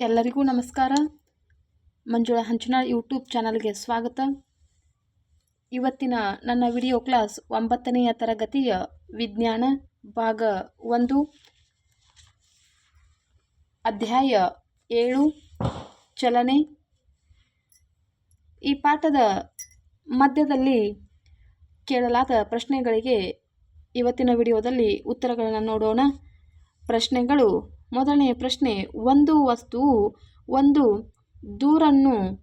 ಎಲ್ಲರಿಗೂ ನಮಸ್ಕಾರ. ಮಂಜುಳ ಹಂಚನಾಳ್ ಯೂಟ್ಯೂಬ್ ಚಾನಲ್ಗೆ ಸ್ವಾಗತ. ಇವತ್ತಿನ ನನ್ನ ವಿಡಿಯೋ ಕ್ಲಾಸ್ ಒಂಬತ್ತನೆಯ ತರಗತಿಯ ವಿಜ್ಞಾನ ಭಾಗ ಒಂದು, ಅಧ್ಯಾಯ ಏಳು, ಚಲನೆ. ಈ ಪಾಠದ ಮಧ್ಯದಲ್ಲಿ ಕೇಳಲಾದ ಪ್ರಶ್ನೆಗಳಿಗೆ ಇವತ್ತಿನ ವಿಡಿಯೋದಲ್ಲಿ ಉತ್ತರಗಳನ್ನು ನೋಡೋಣ. ಪ್ರಶ್ನೆಗಳು ಮೊದಲನೆಯ ಪ್ರಶ್ನೆ, ಒಂದು ವಸ್ತುವು ಒಂದು ದೂರನ್ನು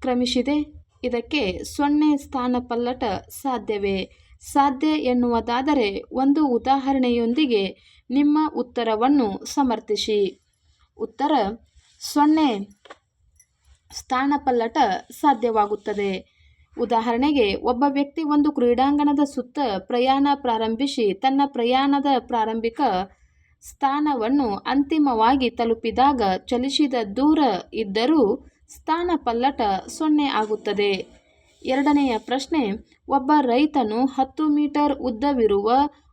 ಕ್ರಮಿಸಿದೆ, ಇದಕ್ಕೆ ಸೊನ್ನೆ ಸ್ಥಾನ ಪಲ್ಲಟ ಸಾಧ್ಯವೇ? ಸಾಧ್ಯ ಎನ್ನುವುದಾದರೆ ಒಂದು ಉದಾಹರಣೆಯೊಂದಿಗೆ ನಿಮ್ಮ ಉತ್ತರವನ್ನು ಸಮರ್ಥಿಸಿ. ಉತ್ತರ, ಸೊನ್ನೆ ಸ್ಥಾನಪಲ್ಲಟ ಸಾಧ್ಯವಾಗುತ್ತದೆ. ಉದಾಹರಣೆಗೆ, ಒಬ್ಬ ವ್ಯಕ್ತಿ ಒಂದು ಕ್ರೀಡಾಂಗಣದ ಸುತ್ತ ಪ್ರಯಾಣ ಪ್ರಾರಂಭಿಸಿ ತನ್ನ ಪ್ರಯಾಣದ ಪ್ರಾರಂಭಿಕ ಸ್ಥಾನವನ್ನು ಅಂತಿಮವಾಗಿ ತಲುಪಿದಾಗ ಚಲಿಸಿದ ದೂರ ಇದ್ದರೂ ಸ್ಥಾನ ಪಲ್ಲಟ ಸೊನ್ನೆ ಆಗುತ್ತದೆ. ಎರಡನೆಯ ಪ್ರಶ್ನೆ, ಒಬ್ಬ ರೈತನು ಹತ್ತು ಮೀಟರ್ ಉದ್ದವಿರುವ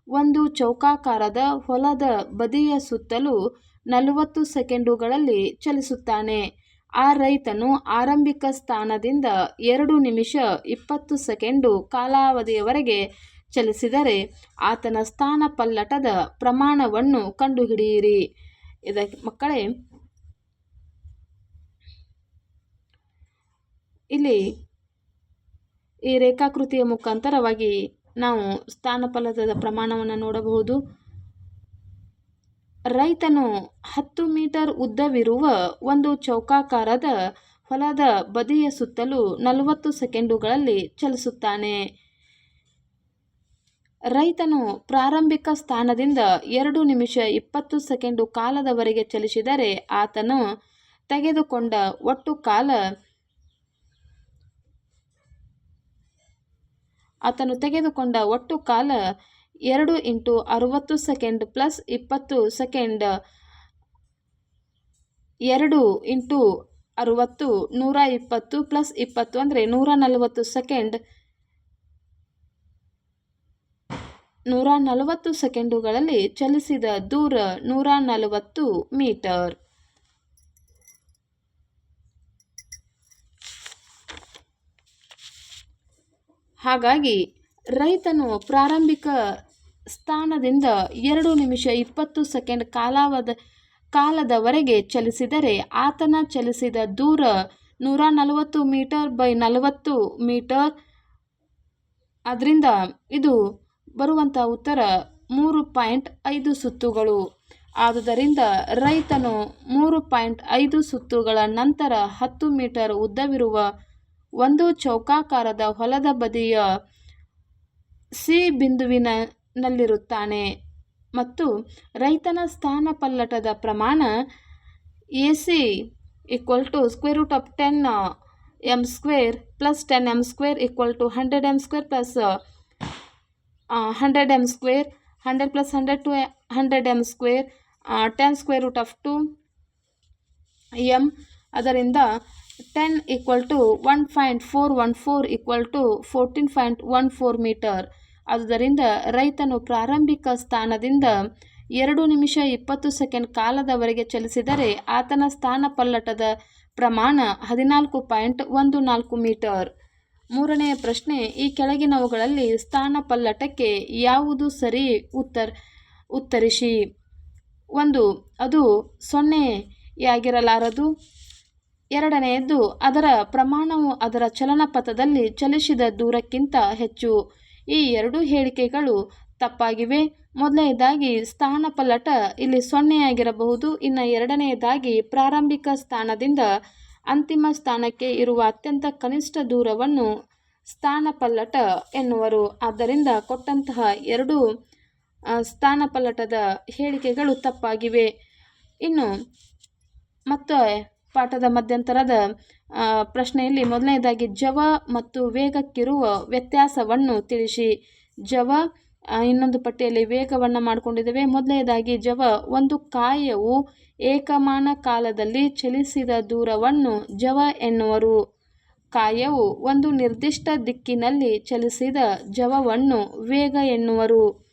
ಒಂದು ಚೌಕಾಕಾರದ ಹೊಲದ ಬದಿಯ ಸುತ್ತಲೂ ನಲವತ್ತು ಸೆಕೆಂಡುಗಳಲ್ಲಿ ಚಲಿಸುತ್ತಾನೆ. ಆ ರೈತನು ಆರಂಭಿಕ ಸ್ಥಾನದಿಂದ ಎರಡು ನಿಮಿಷ ಇಪ್ಪತ್ತು ಸೆಕೆಂಡು ಕಾಲಾವಧಿಯವರೆಗೆ ಚಲಿಸಿದರೆ ಆತನ ಸ್ಥಾನ ಪಲ್ಲಟದ ಪ್ರಮಾಣವನ್ನು ಕಂಡುಹಿಡಿಯಿರಿ. ಇದಕ್ಕೆ ಮಕ್ಕಳೇ, ಇಲ್ಲಿ ಈ ರೇಖಾಕೃತಿಯ ಮುಖಾಂತರವಾಗಿ ನಾವು ಸ್ಥಾನಪಲ್ಲಟದ ಪ್ರಮಾಣವನ್ನು ನೋಡಬಹುದು. ರೈತನು ಹತ್ತು ಮೀಟರ್ ಉದ್ದವಿರುವ ಒಂದು ಚೌಕಾಕಾರದ ಹೊಲದ ಬದಿಯ ಸುತ್ತಲೂ ನಲವತ್ತು ಸೆಕೆಂಡುಗಳಲ್ಲಿ ಚಲಿಸುತ್ತಾನೆ. ರೈತನು ಪ್ರಾರಂಭಿಕ ಸ್ಥಾನದಿಂದ ಎರಡು ನಿಮಿಷ ಇಪ್ಪತ್ತು ಸೆಕೆಂಡು ಕಾಲದವರೆಗೆ ಚಲಿಸಿದರೆ ಆತನು ತೆಗೆದುಕೊಂಡ ಒಟ್ಟು ಕಾಲ ಆತನು ತೆಗೆದುಕೊಂಡ ಒಟ್ಟು ಕಾಲ ಎರಡು ಇಂಟು ಅರುವತ್ತು ಸೆಕೆಂಡ್ ಪ್ಲಸ್ ಇಪ್ಪತ್ತು ಸೆಕೆಂಡ್ ಎರಡು ಇಂಟು ಅರುವತ್ತು ನೂರ ಇಪ್ಪತ್ತು ಪ್ಲಸ್ ಇಪ್ಪತ್ತು ಅಂದರೆ ನೂರ ನಲವತ್ತು ಸೆಕೆಂಡ್ ನೂರ ನಲವತ್ತು ಸೆಕೆಂಡುಗಳಲ್ಲಿ ಚಲಿಸಿದ ದೂರ ನೂರ ನಲವತ್ತು ಮೀಟರ್. ಹಾಗಾಗಿ ರೈತನು ಪ್ರಾರಂಭಿಕ ಸ್ಥಾನದಿಂದ ಎರಡು ನಿಮಿಷ ಇಪ್ಪತ್ತು ಸೆಕೆಂಡ್ ಕಾಲಾವಧ ಕಾಲದವರೆಗೆ ಚಲಿಸಿದರೆ ಆತನ ಚಲಿಸಿದ ದೂರ ನೂರ ನಲವತ್ತು ಮೀಟರ್ ಬೈ ನಲವತ್ತು ಮೀಟರ್. ಅದರಿಂದ ಇದು ಬರುವಂಥ ಉತ್ತರ ಮೂರು ಪಾಯಿಂಟ್ ಐದು ಸುತ್ತುಗಳು. ಆದುದರಿಂದ ರೈತನು ಮೂರು ಪಾಯಿಂಟ್ ಐದು ಸುತ್ತುಗಳ ನಂತರ ಹತ್ತು ಮೀಟರ್ ಉದ್ದವಿರುವ ಒಂದು ಚೌಕಾಕಾರದ ಹೊಲದ ಬದಿಯ ಸಿ ಬಿಂದುವಿನಲ್ಲಿರುತ್ತಾನೆ ಮತ್ತು ರೈತನ ಸ್ಥಾನ ಪಲ್ಲಟದ ಪ್ರಮಾಣ A C equal to square root of ten M square plus ten M square equal to hundred M square plus hundred M square hundred plus hundred two hundred M square ten square root of two M ಅದರಿಂದ ten equal to one point four one four equal to fourteen point one four metre ಆದುದರಿಂದ ರೈತನು ಪ್ರಾರಂಭಿಕ ಸ್ಥಾನದಿಂದ ಎರಡು ನಿಮಿಷ ಇಪ್ಪತ್ತು second ಕಾಲದವರೆಗೆ ಚಲಿಸಿದರೆ ಆತನ ಸ್ಥಾನ ಪಲ್ಲಟದ ಪ್ರಮಾಣ ಹದಿನಾಲ್ಕು ಪಾಯಿಂಟ್ ಒಂದು ನಾಲ್ಕು ಮೀಟರ್ ಮೂರನೆಯ ಪ್ರಶ್ನೆ, ಈ ಕೆಳಗಿನವುಗಳಲ್ಲಿ ಸ್ಥಾನ ಪಲ್ಲಟಕ್ಕೆ ಯಾವುದು ಸರಿ ಉತ್ತರ, ಉತ್ತರಿಸಿ. ಒಂದು, ಅದು ಸೊನ್ನೆಯಾಗಿರಲಾರದು. ಎರಡನೆಯದ್ದು ಅದರ ಪ್ರಮಾಣವು ಅದರ ಚಲನಪಥದಲ್ಲಿ ಚಲಿಸಿದ ದೂರಕ್ಕಿಂತ ಹೆಚ್ಚು. ಈ ಎರಡು ಹೇಳಿಕೆಗಳು ತಪ್ಪಾಗಿವೆ. ಮೊದಲನೆಯದಾಗಿ ಸ್ಥಾನ ಪಲ್ಲಟ ಇಲ್ಲಿ ಸೊನ್ನೆಯಾಗಿರಬಹುದು. ಇನ್ನು ಎರಡನೆಯದಾಗಿ, ಪ್ರಾರಂಭಿಕ ಸ್ಥಾನದಿಂದ ಅಂತಿಮ ಸ್ಥಾನಕ್ಕೆ ಇರುವ ಅತ್ಯಂತ ಕನಿಷ್ಠ ದೂರವನ್ನು ಸ್ಥಾನ ಪಲ್ಲಟ ಎನ್ನುವರು. ಆದ್ದರಿಂದ ಕೊಟ್ಟಂತಹ ಎರಡು ಸ್ಥಾನ ಪಲ್ಲಟದ ಹೇಳಿಕೆಗಳು ತಪ್ಪಾಗಿವೆ. ಇನ್ನು ಮತ್ತು ಪಾಠದ ಮಧ್ಯಂತರದ ಪ್ರಶ್ನೆಯಲ್ಲಿ ಮೊದಲನೇದಾಗಿ ಜವ ಮತ್ತು ವೇಗಕ್ಕಿರುವ ವ್ಯತ್ಯಾಸವನ್ನು ತಿಳಿಸಿ. ಜವ ಇನ್ನೊಂದು ಪಟ್ಟಿಯಲ್ಲಿ ವೇಗವನ್ನು ಮಾಡಿಕೊಂಡಿದ್ದೇವೆ. ಮೊದಲನೇದಾಗಿ ಜವ ಒಂದು ಕಾಯವು ಏಕಮಾನ ಕಾಲದಲ್ಲಿ ಚಲಿಸಿದ ದೂರವನ್ನು ಜವ ಎನ್ನುವರು. ಕಾಯವು ಒಂದು ನಿರ್ದಿಷ್ಟ ದಿಕ್ಕಿನಲ್ಲಿ ಚಲಿಸಿದ ಜವವನ್ನು ವೇಗ ಎನ್ನುವರು.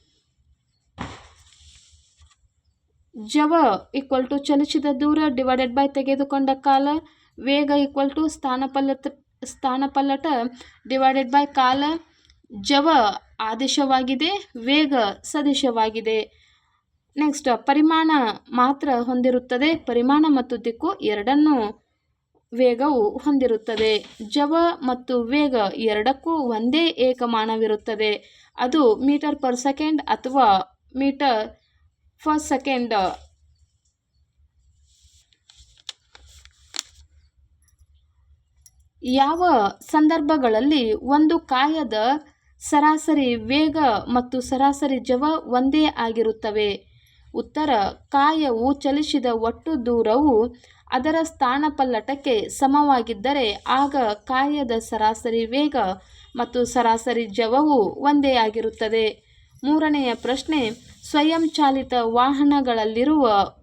ಜವ ಈಕ್ವಲ್ ಟು ಚಲಿಸಿದ ದೂರ ಡಿವೈಡೆಡ್ ಬೈ ತೆಗೆದುಕೊಂಡ ಕಾಲ, ವೇಗ ಈಕ್ವಲ್ ಟು ಸ್ಥಾನಪಲ್ಲಟ ಸ್ಥಾನಪಲ್ಲಟ ಡಿವೈಡೆಡ್ ಬೈ ಕಾಲ, ಜವ ಆದೇಶವಾಗಿದೆ, ವೇಗ ಸದಿಶವಾಗಿದೆ. ನೆಕ್ಸ್ಟ್ ಪರಿಮಾಣ ಮಾತ್ರ ಹೊಂದಿರುತ್ತದೆ. ಪರಿಮಾಣ ಮತ್ತು ದಿಕ್ಕು ಎರಡನ್ನೂ ವೇಗವು ಹೊಂದಿರುತ್ತದೆ. ಜವ ಮತ್ತು ವೇಗ ಎರಡಕ್ಕೂ ಒಂದೇ ಏಕಮಾನವಿರುತ್ತದೆ. ಅದು ಮೀಟರ್ ಪರ್ ಸೆಕೆಂಡ್ ಅಥವಾ ಮೀಟರ್ ಫರ್ ಸೆಕೆಂಡ್. ಯಾವ ಸಂದರ್ಭಗಳಲ್ಲಿ ಒಂದು ಕಾಯದ ಸರಾಸರಿ ವೇಗ ಮತ್ತು ಸರಾಸರಿ ಜವ ಒಂದೇ ಆಗಿರುತ್ತವೆ? ಉತ್ತರ, ಕಾಯವು ಚಲಿಸಿದ ಒಟ್ಟು ದೂರವು ಅದರ ಸ್ಥಾನಪಲ್ಲಟಕ್ಕೆ ಸಮವಾಗಿದ್ದರೆ ಆಗ ಕಾಯದ ಸರಾಸರಿ ವೇಗ ಮತ್ತು ಸರಾಸರಿ ಜವವು ಒಂದೇ ಆಗಿರುತ್ತದೆ. ಮೂರನೆಯ ಪ್ರಶ್ನೆ, ಸ್ವಯಂಚಾಲಿತ ವಾಹನಗಳಲ್ಲಿರುವ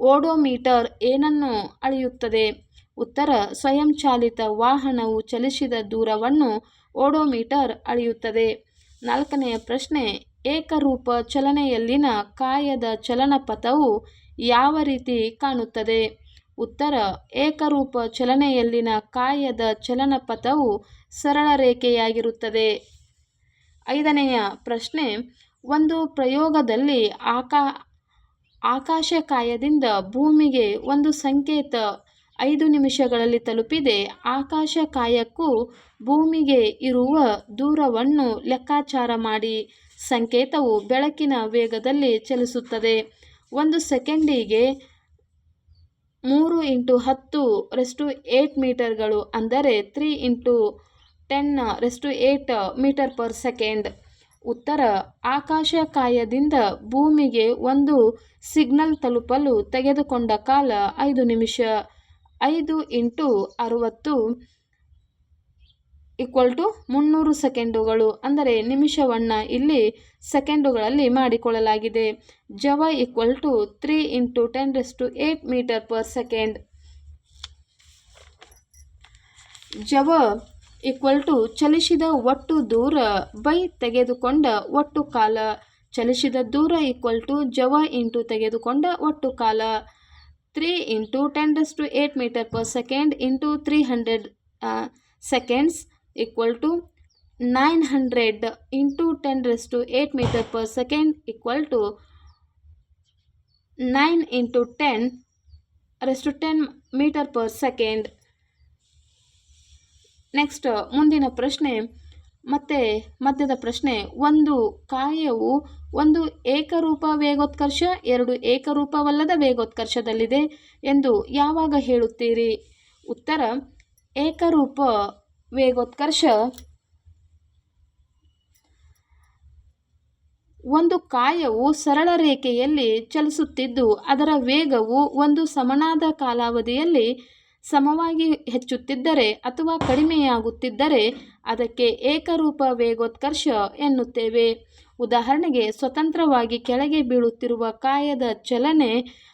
ಓಡೋಮೀಟರ್ ಏನನ್ನು ಅಳೆಯುತ್ತದೆ? ಉತ್ತರ, ಸ್ವಯಂಚಾಲಿತ ವಾಹನವು ಚಲಿಸಿದ ದೂರವನ್ನು ಓಡೋಮೀಟರ್ ಅಳೆಯುತ್ತದೆ. ನಾಲ್ಕನೆಯ ಪ್ರಶ್ನೆ ಏಕರೂಪ ಚಲನೆಯಲ್ಲಿನ ಕಾಯದ ಚಲನಪಥವು ಯಾವ ರೀತಿ ಕಾಣುತ್ತದೆ? ಉತ್ತರ, ಏಕರೂಪ ಚಲನೆಯಲ್ಲಿನ ಕಾಯದ ಚಲನಪಥವು ಸರಳ ರೇಖೆಯಾಗಿರುತ್ತದೆ. ಐದನೆಯ ಪ್ರಶ್ನೆ, ಒಂದು ಪ್ರಯೋಗದಲ್ಲಿ ಆಕಾ, ಆಕಾಶಕಾಯದಿಂದ ಭೂಮಿಗೆ ಒಂದು ಸಂಕೇತ ಐದು ನಿಮಿಷಗಳಲ್ಲಿ ತಲುಪಿದೆ. ಆಕಾಶಕಾಯಕ್ಕೂ ಭೂಮಿಗೆ ಇರುವ ದೂರವನ್ನು ಲೆಕ್ಕಾಚಾರ ಮಾಡಿ. ಸಂಕೇತವು ಬೆಳಕಿನ ವೇಗದಲ್ಲಿ ಚಲಿಸುತ್ತದೆ. ಒಂದು ಸೆಕೆಂಡಿಗೆ ಮೂರು ಇಂಟು ಹತ್ತು ರೆಸ್ಟು ಏಟ್ ಮೀಟರ್ಗಳು ಅಂದರೆ three into ten raise to eight metre per second. ಉತ್ತರ ಆಕಾಶಕಾಯದಿಂದ ಭೂಮಿಗೆ ಒಂದು ಸಿಗ್ನಲ್ ತಲುಪಲು ತೆಗೆದುಕೊಂಡ ಕಾಲ ಐದು ನಿಮಿಷ. ಐದು ಇಂಟು ಅರುವತ್ತು ಈಕ್ವಲ್ ಟು ಮುನ್ನೂರು ಸೆಕೆಂಡುಗಳು, ಅಂದರೆ ನಿಮಿಷವನ್ನು ಇಲ್ಲಿ ಸೆಕೆಂಡುಗಳಲ್ಲಿ ಮಾಡಿಕೊಳ್ಳಲಾಗಿದೆ. ಜವ equal to three into ten to eight metre per second ಜವ equal to ಚಲಿಸಿದ ಒಟ್ಟು ದೂರ ಬೈ ತೆಗೆದುಕೊಂಡ ಒಟ್ಟು ಕಾಲ. ಚಲಿಸಿದ ದೂರ ಈಕ್ವಲ್ ಟು ಜವ ಇಂಟು ತೆಗೆದುಕೊಂಡ ಒಟ್ಟು ಕಾಲ. Three into ten to eight metre per second into three hundred seconds equal to nine hundred into ten to eight metre per second equal to nine into ten raise to ten metre per second next ಮುಂದಿನ ಪ್ರಶ್ನೆ. ಮತ್ತೆ ಮಧ್ಯದ ಪ್ರಶ್ನೆ. ಒಂದು ಕಾರ್ಯವು ಒಂದು ಏಕರೂಪ ವೇಗೋತ್ಕರ್ಷ, ಎರಡು ಏಕರೂಪವಲ್ಲದ ವೇಗೋತ್ಕರ್ಷದಲ್ಲಿದೆ ಎಂದು ಯಾವಾಗ ಹೇಳುತ್ತೀರಿ? ಉತ್ತರ, ಏಕರೂಪ ವೇಗೋತ್ಕರ್ಷ. ಒಂದು ಕಾಯವು ಸರಳ ರೇಖೆಯಲ್ಲಿ ಚಲಿಸುತ್ತಿದ್ದು, ಅದರ ವೇಗವು ಒಂದು ಸಮನಾದ ಕಾಲಾವಧಿಯಲ್ಲಿ ಸಮವಾಗಿ ಹೆಚ್ಚುತ್ತಿದ್ದರೆ ಅಥವಾ ಕಡಿಮೆಯಾಗುತ್ತಿದ್ದರೆ ಅದಕ್ಕೆ ಏಕರೂಪ ವೇಗೋತ್ಕರ್ಷ ಎನ್ನುತ್ತೇವೆ. ಉದಾಹರಣೆಗೆ, ಸ್ವತಂತ್ರವಾಗಿ ಕೆಳಗೆ ಬೀಳುತ್ತಿರುವ ಕಾಯದ ಚಲನೆ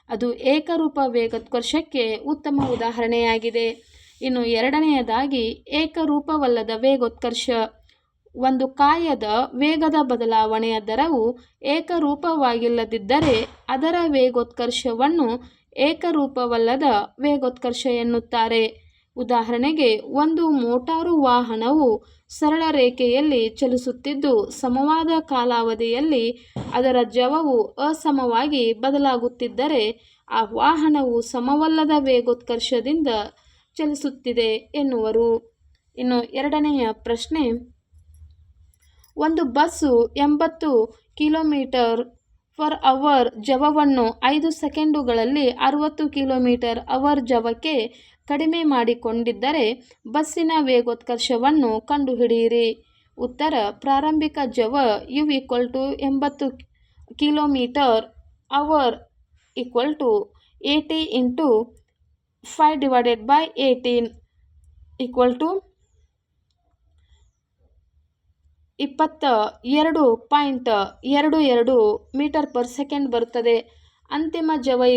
ಅದು ಏಕರೂಪ ವೇಗೋತ್ಕರ್ಷಕ್ಕೆ ಉತ್ತಮ ಉದಾಹರಣೆಯಾಗಿದೆ. ಇನ್ನು ಎರಡನೆಯದಾಗಿ ಏಕರೂಪವಲ್ಲದ ವೇಗೋತ್ಕರ್ಷ. ಒಂದು ಕಾಯದ ವೇಗದ ಬದಲಾವಣೆಯ ದರವು ಏಕರೂಪವಾಗಿಲ್ಲದಿದ್ದರೆ ಅದರ ವೇಗೋತ್ಕರ್ಷವನ್ನು ಏಕರೂಪವಲ್ಲದ ವೇಗೋತ್ಕರ್ಷ ಎನ್ನುತ್ತಾರೆ. ಉದಾಹರಣೆಗೆ ಒಂದು ಮೋಟಾರು ವಾಹನವು ಸರಳ ರೇಖೆಯಲ್ಲಿ ಚಲಿಸುತ್ತಿದ್ದು ಸಮವಾದ ಕಾಲಾವಧಿಯಲ್ಲಿ ಅದರ ಜವವು ಅಸಮವಾಗಿ ಬದಲಾಗುತ್ತಿದ್ದರೆ ಆ ವಾಹನವು ಸಮವಲ್ಲದ ವೇಗೋತ್ಕರ್ಷದಿಂದ ಚಲಿಸುತ್ತಿದೆ ಎನ್ನುವರು. ಇನ್ನು ಎರಡನೆಯ ಪ್ರಶ್ನೆ, ಒಂದು ಬಸ್ಸು ಎಂಬತ್ತು ಕಿಲೋಮೀಟರ್ ಫರ್ ಅವರ್ ಜವವನ್ನು ಐದು ಸೆಕೆಂಡುಗಳಲ್ಲಿ ಅರುವತ್ತು ಕಿಲೋಮೀಟರ್ ಅವರ್ ಜವಕ್ಕೆ ಕಡಿಮೆ ಮಾಡಿಕೊಂಡಿದ್ದರೆ ಬಸ್ಸಿನ ವೇಗೋತ್ಕರ್ಷವನ್ನು ಕಂಡುಹಿಡಿಯಿರಿ. ಉತ್ತರ, ಪ್ರಾರಂಭಿಕ ಜವ ಯು ಈಕ್ವಲ್ ಟು ಎಂಬತ್ತು kilometre hour equal to eighty into five divided by eighteen equal to ಇಪ್ಪತ್ತ ಎರಡು ಪಾಯಿಂಟ್ ಎರಡು ಎರಡು ಮೀಟರ್ ಪರ್ ಸೆಕೆಂಡ್ ಬರುತ್ತದೆ. ಅಂತಿಮ ಜವೈ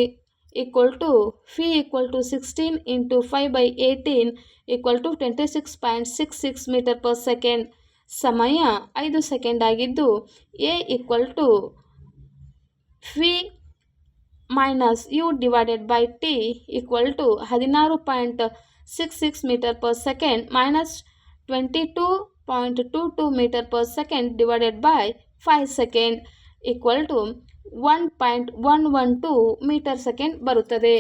equal to v equal to sixteen into five by eighteen equal to twenty six point six six metre per second ಸಮಯ ಐದು second ಆಗಿದ್ದು a equal to v minus u divided by t equal to ಹದಿನಾರು point six six metre per second minus twenty two point two two metre per second divided by five second equal to one point one one two metre second ಬರುತ್ತದೆ.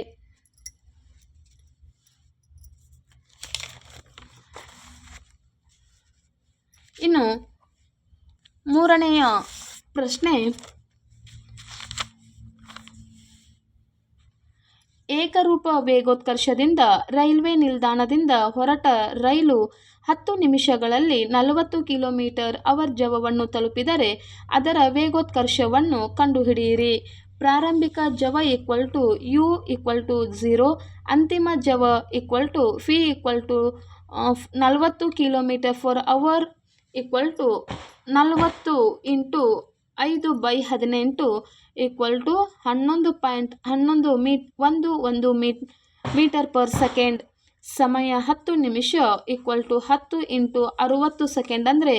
ಇನ್ನು ಮೂರನೆಯ ಪ್ರಶ್ನೆ ಏಕರೂಪ ವೇಗೋತ್ಕರ್ಷದಿಂದ railway ನಿಲ್ದಾಣದಿಂದ ಹೊರಟ ರೈಲು ಹತ್ತು ನಿಮಿಷಗಳಲ್ಲಿ ನಲವತ್ತು ಕಿಲೋಮೀಟರ್ ಅವರ್ ಜವವನ್ನು ತಲುಪಿದರೆ ಅದರ ವೇಗೋತ್ಕರ್ಷವನ್ನು ಕಂಡುಹಿಡಿಯಿರಿ. ಪ್ರಾರಂಭಿಕ ಜವ equal to u equal to zero, ಅಂತಿಮ ಜವ equal to v equal to ನಲವತ್ತು kilometre for hour equal to ನಲವತ್ತು ಇಂಟು ಐದು ಬೈ ಹದಿನೆಂಟು ಈಕ್ವಲ್ ಟು ಹನ್ನೊಂದು ಪಾಯಿಂಟ್ ಹನ್ನೊಂದು ಮೀಟ್ ಒಂದು ಒಂದು ಮೀಟ್ ಮೀಟರ್ ಪರ್ ಸೆಕೆಂಡ್. ಸಮಯ ಹತ್ತು ನಿಮಿಷ ಈಕ್ವಲ್ ಟು ಹತ್ತು ಇಂಟು ಅರುವತ್ತು ಸೆಕೆಂಡ್ ಅಂದರೆ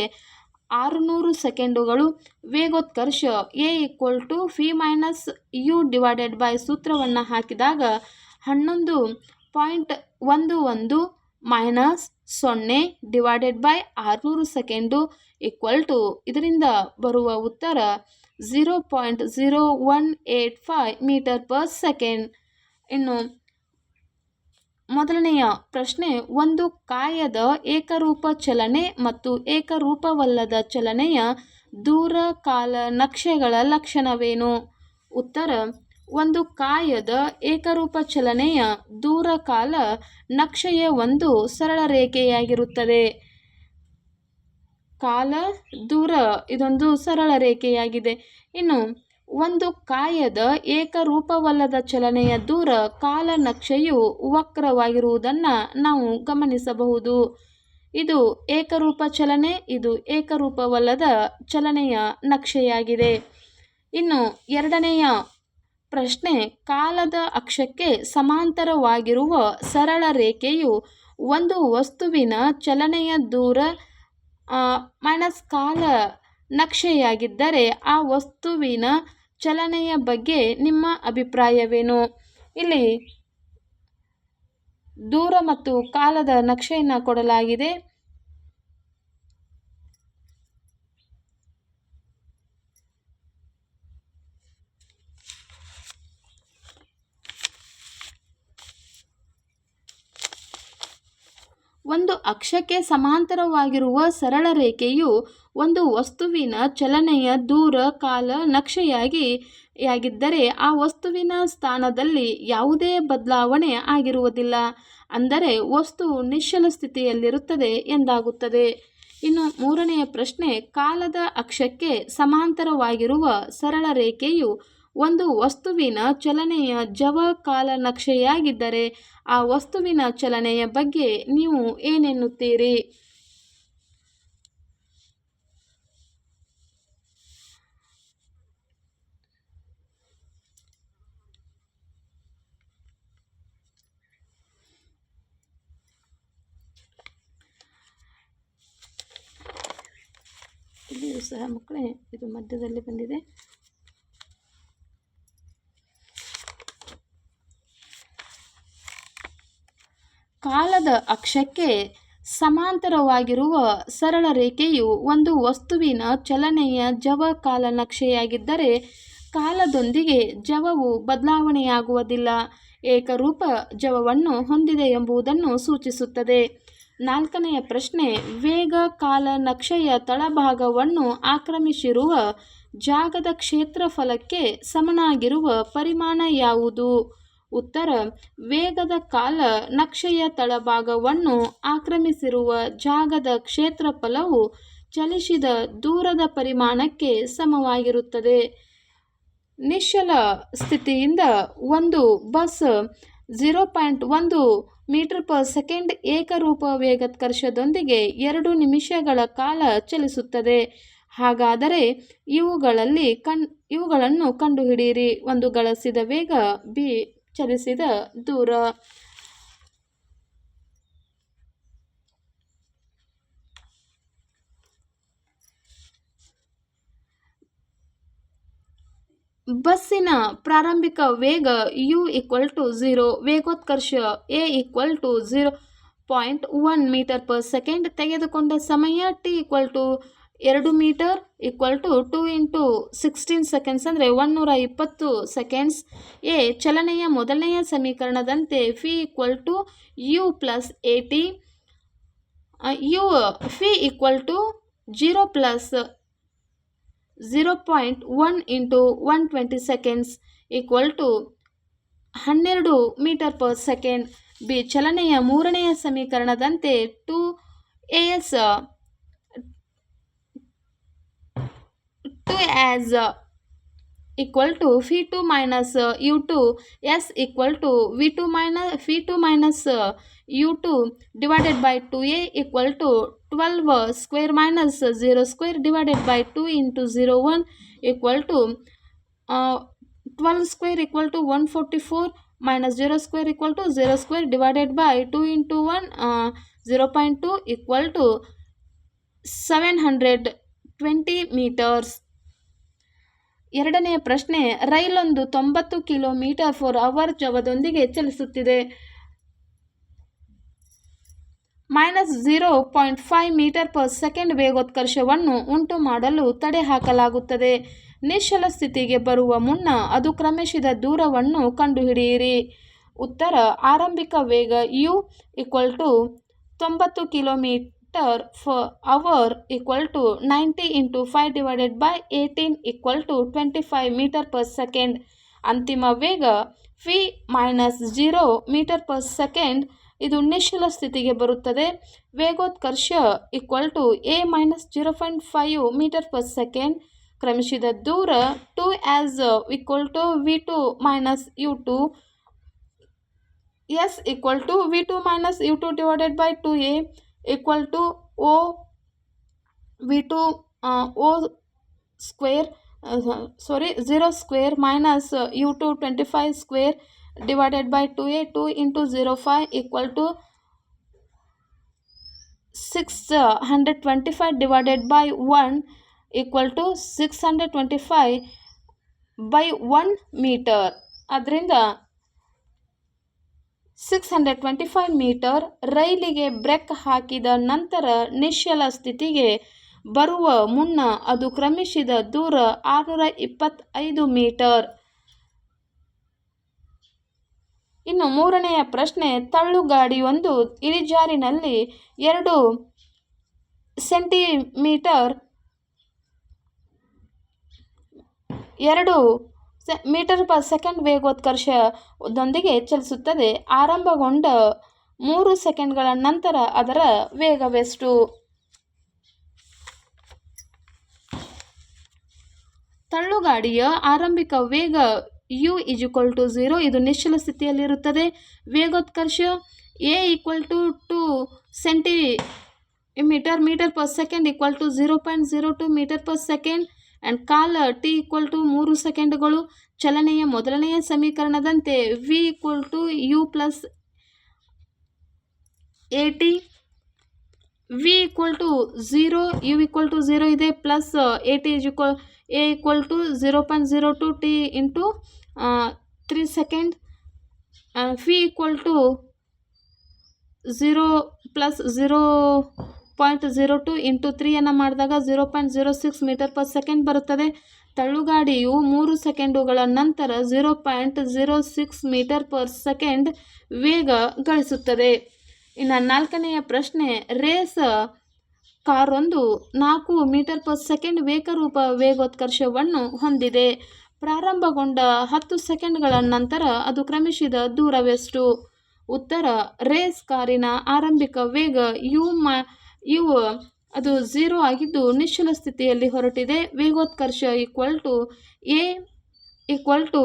ಆರುನೂರು ಸೆಕೆಂಡುಗಳು. ವೇಗೋತ್ಕರ್ಷ a equal to v minus u divided by ಸೂತ್ರವನ್ನು ಹಾಕಿದಾಗ ಹನ್ನೊಂದು ಪಾಯಿಂಟ್ ಒಂದು ಒಂದು ಮೈನಸ್ ಸೊನ್ನೆ ಡಿವೈಡೆಡ್ ಬೈ ಆರುನೂರು ಸೆಕೆಂಡು ಈಕ್ವಲ್ ಟು ಇದರಿಂದ ಬರುವ ಉತ್ತರ zero point zero one eight five metre per second ಇನ್ನು ಮೊದಲನೆಯ ಪ್ರಶ್ನೆ, ಒಂದು ಕಾಯದ ಏಕರೂಪ ಚಲನೆ ಮತ್ತು ಏಕರೂಪವಲ್ಲದ ಚಲನೆಯ ದೂರ ಕಾಲ ನಕ್ಷೆಗಳ ಲಕ್ಷಣವೇನು? ಉತ್ತರ, ಒಂದು ಕಾಯದ ಏಕರೂಪ ಚಲನೆಯ ದೂರ ಕಾಲ ನಕ್ಷೆಯ ಒಂದು ಸರಳ ರೇಖೆಯಾಗಿರುತ್ತದೆ. ಕಾಲ ದೂರ ಇದೊಂದು ಸರಳ ರೇಖೆಯಾಗಿದೆ. ಇನ್ನು ಒಂದು ಕಾಯದ ಏಕರೂಪವಲ್ಲದ ಚಲನೆಯ ದೂರ ಕಾಲ ನಕ್ಷೆಯು ವಕ್ರವಾಗಿರುವುದನ್ನು ನಾವು ಗಮನಿಸಬಹುದು. ಇದು ಏಕರೂಪ ಚಲನೆ, ಇದು ಏಕರೂಪವಲ್ಲದ ಚಲನೆಯ ನಕ್ಷೆಯಾಗಿದೆ. ಇನ್ನು ಎರಡನೆಯ ಪ್ರಶ್ನೆ, ಕಾಲದ ಅಕ್ಷಕ್ಕೆ ಸಮಾಂತರವಾಗಿರುವ ಸರಳ ರೇಖೆಯು ಒಂದು ವಸ್ತುವಿನ ಚಲನೆಯ ದೂರ ಮೈನಸ್ ಕಾಲ ನಕ್ಷೆಯಾಗಿದ್ದರೆ ಆ ವಸ್ತುವಿನ ಚಲನೆಯ ಬಗ್ಗೆ ನಿಮ್ಮ ಅಭಿಪ್ರಾಯವೇನು? ಇಲ್ಲಿ ದೂರ ಮತ್ತು ಕಾಲದ ನಕ್ಷೆಯನ್ನು ಕೊಡಲಾಗಿದೆ. ಒಂದು ಅಕ್ಷಕ್ಕೆ ಸಮಾಂತರವಾಗಿರುವ ಸರಳ ರೇಖೆಯು ಒಂದು ವಸ್ತುವಿನ ಚಲನೆಯ ದೂರ ಕಾಲ ನಕ್ಷೆಯಾಗಿ ಯಾಗಿದ್ದರೆ ಆ ವಸ್ತುವಿನ ಸ್ಥಾನದಲ್ಲಿ ಯಾವುದೇ ಬದಲಾವಣೆ ಆಗಿರುವುದಿಲ್ಲ. ಅಂದರೆ ವಸ್ತು ನಿಶ್ಚಲ ಸ್ಥಿತಿಯಲ್ಲಿರುತ್ತದೆ ಎಂದಾಗುತ್ತದೆ. ಇನ್ನು ಮೂರನೆಯ ಪ್ರಶ್ನೆ, ಕಾಲದ ಅಕ್ಷಕ್ಕೆ ಸಮಾಂತರವಾಗಿರುವ ಸರಳ ರೇಖೆಯು ಒಂದು ವಸ್ತುವಿನ ಚಲನೆಯ ಜವ ಕಾಲ ನಕ್ಷೆಯಾಗಿದ್ದರೆ ಆ ವಸ್ತುವಿನ ಚಲನೆಯ ಬಗ್ಗೆ ನೀವು ಏನೆನ್ನುತ್ತೀರಿ? ಇಲ್ಲಿಯೂ ಸಹ ಮಕ್ಕಳೇ, ಇದು ಮಧ್ಯದಲ್ಲಿ ಬಂದಿದೆ. ಕಾಲದ ಅಕ್ಷಕ್ಕೆ ಸಮಾಂತರವಾಗಿರುವ ಸರಳ ರೇಖೆಯು ಒಂದು ವಸ್ತುವಿನ ಚಲನೆಯ ಜವ ಕಾಲ ನಕ್ಷೆಯಾಗಿದ್ದರೆ ಕಾಲದೊಂದಿಗೆ ಜವವು ಬದಲಾವಣೆಯಾಗುವುದಿಲ್ಲ. ಏಕರೂಪ ಜವವನ್ನು ಹೊಂದಿದೆ ಎಂಬುದನ್ನು ಸೂಚಿಸುತ್ತದೆ. ನಾಲ್ಕನೆಯ ಪ್ರಶ್ನೆ, ವೇಗ ಕಾಲ ನಕ್ಷೆಯ ತಳಭಾಗವನ್ನು ಆಕ್ರಮಿಸಿರುವ ಜಾಗದ ಕ್ಷೇತ್ರಫಲಕ್ಕೆ ಸಮನಾಗಿರುವ ಪರಿಮಾಣ ಯಾವುದು? ಉತ್ತರ, ವೇಗದ ಕಾಲ ನಕ್ಷೆಯ ತಳಭಾಗವನ್ನು ಆಕ್ರಮಿಸಿರುವ ಜಾಗದ ಕ್ಷೇತ್ರಫಲವು ಚಲಿಸಿದ ದೂರದ ಪರಿಮಾಣಕ್ಕೆ ಸಮವಾಗಿರುತ್ತದೆ. ನಿಶ್ಚಲ ಸ್ಥಿತಿಯಿಂದ ಒಂದು ಬಸ್ ಝೀರೋ ಪಾಯಿಂಟ್ ಒಂದು ಮೀಟರ್ ಪರ್ ಸೆಕೆಂಡ್ ಏಕರೂಪ ವೇಗತ್ಕರ್ಷದೊಂದಿಗೆ ಎರಡು ನಿಮಿಷಗಳ ಕಾಲ ಚಲಿಸುತ್ತದೆ. ಹಾಗಾದರೆ ಇವುಗಳಲ್ಲಿ ಕಣ್, ಇವುಗಳನ್ನು ಕಂಡುಹಿಡಿಯಿರಿ. ಒಂದು ಗಳಿಸಿದ ವೇಗ ಬಿ ಚಲಿಸಿದ ದೂರ. ಬಸ್ಸಿನ ಪ್ರಾರಂಭಿಕ ವೇಗ you equal to zero ವೇಗೋತ್ಕರ್ಷ a equal to zero point one metre per second ತೆಗೆದುಕೊಂಡ ಸಮಯ ಟಿ ಈಕ್ವಲ್ ಟು ಎರಡು metre equal to two into sixteen seconds ಅಂದರೆ ಒನ್ನೂರ ಇಪ್ಪತ್ತು ಸೆಕೆಂಡ್ಸ್. ಎ, ಚಲನೆಯ ಮೊದಲನೆಯ ಸಮೀಕರಣದಂತೆ v equal to u plus a t u v equal to zero plus zero point one into one twenty seconds equal to ಹನ್ನೆರಡು metre per second. B, ಚಲನೆಯ ಮೂರನೆಯ ಸಮೀಕರಣದಂತೆ two a s 2 as uh, equal to v two minus uh, u2 s equal to v2 minus v two minus uh, u2 divided by 2a equal to 12 uh, square minus uh, 0 square divided by 2 into 0 1 equal to uh, 12 square equal to 144 minus 0 square equal to 0 square divided by 2 into 1 uh, 0 0.2 equal to 720 meters. ಎರಡನೆಯ ಪ್ರಶ್ನೆ, ರೈಲೊಂದು ತೊಂಬತ್ತು kilometre four hour ಜವದೊಂದಿಗೆ ಚಲಿಸುತ್ತಿದೆ. Minus zero point five metre per second ವೇಗೋತ್ಕರ್ಷವನ್ನು ಉಂಟು ಮಾಡಲು ತಡೆ ಹಾಕಲಾಗುತ್ತದೆ. ನಿಶ್ಚಲ ಸ್ಥಿತಿಗೆ ಬರುವ ಮುನ್ನ ಅದು ಕ್ರಮಿಸಿದ ದೂರವನ್ನು ಕಂಡುಹಿಡಿಯಿರಿ. ಉತ್ತರ, ಆರಂಭಿಕ ವೇಗ ಯು ಈಕ್ವಲ್ ಟು ತೊಂಬತ್ತು ಕಿಲೋಮೀಟರ್ ಫ hour equal to ninety into five divided by eighteen equal to twenty five metre per second ಅಂತಿಮ ವೇಗ v minus zero metre per second ಇದು ನಿಶ್ಚಲ ಸ್ಥಿತಿಗೆ ಬರುತ್ತದೆ. ವೇಗೋತ್ಕರ್ಷ equal to a minus zero point five metre per second ಕ್ರಮಿಸಿದ ದೂರ two as equal to v two minus u two s equal to v two minus u two divided by two a equal to O V two O square sorry zero square minus U two twenty five square divided by 2a 2 into 05 equal to 625 divided by 1 equal to 625 by 1 meter ಅದರಿಂದ Six hundred twenty five metre ರೈಲಿಗೆ brake ಹಾಕಿದ ನಂತರ ನಿಶ್ಚಲ ಸ್ಥಿತಿಗೆ ಬರುವ ಮುನ್ನ ಅದು ಕ್ರಮಿಸಿದ ದೂರ ಆರುನೂರ ಇಪ್ಪತ್ತೈದು ಮೀಟರ್. ಇನ್ನು ಮೂರನೆಯ ಪ್ರಶ್ನೆ, ತಳ್ಳುಗಾಡಿಯೊಂದು ಇಳಿಜಾರಿನಲ್ಲಿ ಎರಡು ಸೆಂಟಿಮೀಟರ್ ಎರಡು ಸೆ, ಮೀಟರ್ ಪರ್ ಸೆಕೆಂಡ್ ವೇಗೋತ್ಕರ್ಷದೊಂದಿಗೆ ಚಲಿಸುತ್ತದೆ ಆರಂಭಗೊಂಡ ಮೂರು ಸೆಕೆಂಡ್ಗಳ ನಂತರ ಅದರ ವೇಗವೆಷ್ಟು? ತಳ್ಳುಗಾಡಿಯ ಆರಂಭಿಕ ವೇಗ u is equal to zero. ಇದು ನಿಶ್ಚಲ ಸ್ಥಿತಿಯಲ್ಲಿರುತ್ತದೆ. ವೇಗೋತ್ಕರ್ಷ a equal to two centimetre metre per second equal to zero point zero two metre per second. And ಕಾಲ ಟಿ ಈಕ್ವಲ್ ಟು ಮೂರು ಸೆಕೆಂಡ್ಗಳು ಚಲನೆಯ ಮೊದಲನೆಯ ಸಮೀಕರಣದಂತೆ v equal to u plus a t v equal to zero u equal to zero ಇದೆ plus a t is equal a equal to zero point zero two t into three second v equal to zero plus zero point zero two into ತ್ರೀಯನ್ನು ಮಾಡಿದಾಗ zero point zero six metre per second ಬರುತ್ತದೆ. ತಳ್ಳುಗಾಡಿಯು ಮೂರು ಸೆಕೆಂಡುಗಳ ನಂತರ zero point zero six metre per second ವೇಗ ಗಳಿಸುತ್ತದೆ. ಇನ್ನು ನಾಲ್ಕನೆಯ ಪ್ರಶ್ನೆ ರೇಸ್ ಕಾರೊಂದು ನಾಲ್ಕು ಮೀಟರ್ ಪರ್ ಸೆಕೆಂಡ್ ವೇಗರೂಪ ವೇಗೋತ್ಕರ್ಷವನ್ನು ಹೊಂದಿದೆ. ಪ್ರಾರಂಭಗೊಂಡ ಹತ್ತು ಸೆಕೆಂಡ್ಗಳ ನಂತರ ಅದು ಕ್ರಮಿಸಿದ ದೂರವೆಷ್ಟು? ಉತ್ತರ ರೇಸ್ ಕಾರಿನ ಆರಂಭಿಕ ವೇಗ ಯು ಮ ಯು ಅದು ಝೀರೋ ಆಗಿದ್ದು ನಿಶ್ಚಲ ಸ್ಥಿತಿಯಲ್ಲಿ ಹೊರಟಿದೆ. ವೇಗೋತ್ಕರ್ಷ equal to a equal to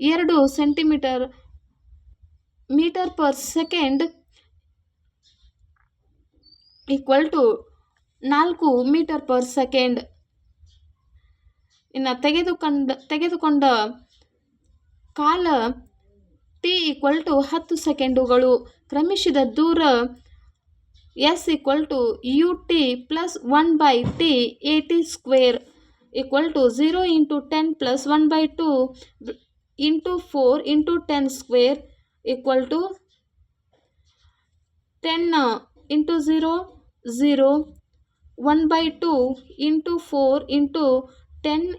ಎರಡು centimetre metre per second equal to ನಾಲ್ಕು ಮೀಟರ್ ಪರ್ ಸೆಕೆಂಡ್ ಇನ್ನು ತೆಗೆದುಕೊಂಡ ತೆಗೆದುಕೊಂಡ ಕಾಲ ಟಿ ಈಕ್ವಲ್ ಟು ಹತ್ತು ಸೆಕೆಂಡುಗಳು ಕ್ರಮಿಸಿದ ದೂರ s equal to ut plus 1 by t 80 square equal to 0 into 10 plus 1 by 2 into 4 into 10 square equal to 10 uh, into 0 0 1 by 2 into 4 into 10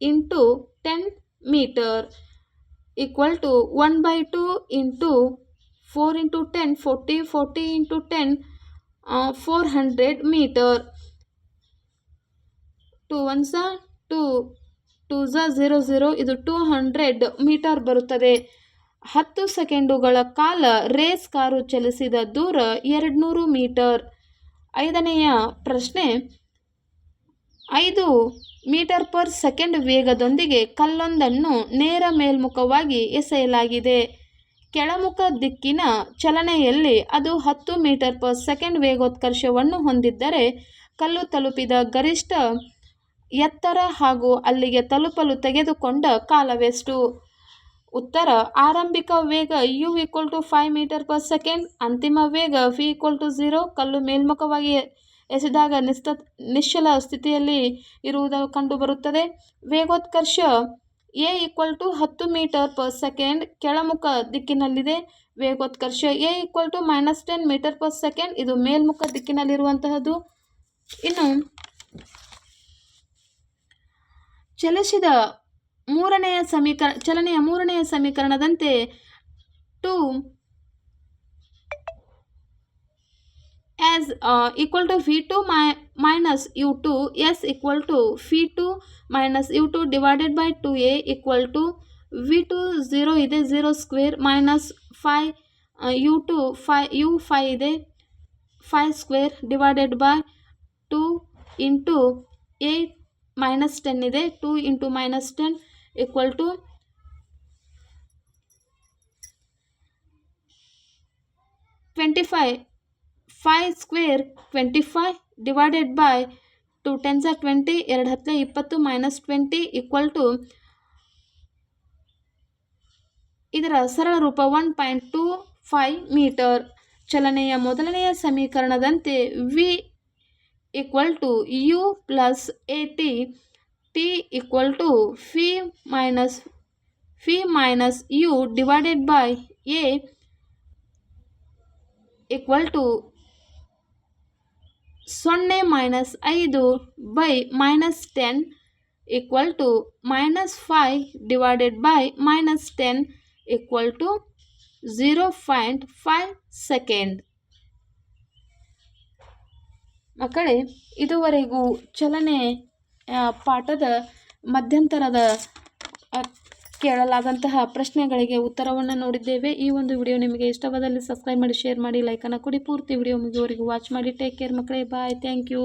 into 10 meter equal to 1 by 2 into 4 into 10 40 40 into 10 uh, 400 meter 2 ಒನ್ಸ two two ಝ zero zero ಇದು two hundred metre ಬರುತ್ತದೆ. ಹತ್ತು ಸೆಕೆಂಡುಗಳ ಕಾಲ race car ಚಲಿಸಿದ ದೂರ ಎರಡುನೂರು ಮೀಟರ್. ಐದನೆಯ ಪ್ರಶ್ನೆ ಐದು ಮೀಟರ್ ಪರ್ ಸೆಕೆಂಡ್ ವೇಗದೊಂದಿಗೆ ಕಲ್ಲೊಂದನ್ನು ನೇರ ಮೇಲ್ಮುಖವಾಗಿ ಎಸೆಯಲಾಗಿದೆ. ಕೆಳಮುಖ ದಿಕ್ಕಿನ ಚಲನೆಯಲ್ಲಿ ಅದು ಹತ್ತು ಮೀಟರ್ ಪರ್ ಸೆಕೆಂಡ್ ವೇಗೋತ್ಕರ್ಷವನ್ನು ಹೊಂದಿದ್ದರೆ ಕಲ್ಲು ತಲುಪಿದ ಗರಿಷ್ಠ ಎತ್ತರ ಹಾಗೂ ಅಲ್ಲಿಗೆ ತಲುಪಲು ತೆಗೆದುಕೊಂಡ ಕಾಲವೆಷ್ಟು? ಉತ್ತರ, ಆರಂಭಿಕ ವೇಗ u equal to five metre per second ಅಂತಿಮ ವೇಗ ವಿ ಈಕ್ವಲ್ ಟು ಝೀರೋ ಕಲ್ಲು ಮೇಲ್ಮುಖವಾಗಿ ಎಸೆದಾಗ ನಿಸ್ತ ನಿಶ್ಚಲ ಸ್ಥಿತಿಯಲ್ಲಿ ಇರುವುದು ಕಂಡುಬರುತ್ತದೆ. ವೇಗೋತ್ಕರ್ಷ ಎ ಈಕ್ವಲ್ ಟು ಹತ್ತು ಮೀಟರ್ ಪರ್ ಸೆಕೆಂಡ್ ಕೆಳಮುಖ ದಿಕ್ಕಿನಲ್ಲಿದೆ. ವೇಗೋತ್ಕರ್ಷ a equal to minus ten metre per second ಇದು ಮೇಲ್ಮುಖ ದಿಕ್ಕಿನಲ್ಲಿರುವಂತಹದ್ದು. ಇನ್ನು ಚಲಿಸಿದ ಮೂರನೆಯ ಸಮೀಕರಣ, ಚಲನೆಯ ಮೂರನೆಯ ಸಮೀಕರಣದಂತೆ two as uh, equal to v2 mi- minus u2 s equal to v2 minus u2 divided by 2a equal to v2 0 ಇದೆ 0 square minus v u two v u v ಇದೆ v square divided by two into eight minus ten ಇದೆ two into minus ten equal to twenty five five square twenty five divided by two tens twenty ಎರಡು ಹತ್ತಲೆ ಇಪ್ಪತ್ತು minus twenty equal to ಇದರ ಸರಳ ರೂಪ one point two five metre ಚಲನೆಯ ಮೊದಲನೆಯ ಸಮೀಕರಣದಂತೆ v equal to u plus a t t equal to v minus v minus u divided by a equal to ಸೊನ್ನೆ minus ಐದು by minus ten equal to minus five divided by minus ten equal to zero point five second ಮಕ್ಕಳೇ, ಇದುವರೆಗೂ ಚಲನೆ ಪಾಠದ ಮಧ್ಯಂತರದ ಕೇಳಲಾದಂತಹ ಪ್ರಶ್ನೆಗಳಿಗೆ ಉತ್ತರವನ್ನು ನೋಡಿದ್ದೇವೆ. ಈ ಒಂದು ವಿಡಿಯೋ ನಿಮಗೆ ಇಷ್ಟವಾದಲ್ಲಿ ಸಬ್ಸ್ಕ್ರೈಬ್ ಮಾಡಿ, ಶೇರ್ ಮಾಡಿ, ಲೈಕನ್ನು ಕೊಡಿ. ಪೂರ್ತಿ ವಿಡಿಯೋ ಮುಗಿಯುವವರೆಗೂ ವಾಚ್ ಮಾಡಿ. ಟೇಕ್ ಕೇರ್ ಮಕ್ಕಳೇ. Bye thank you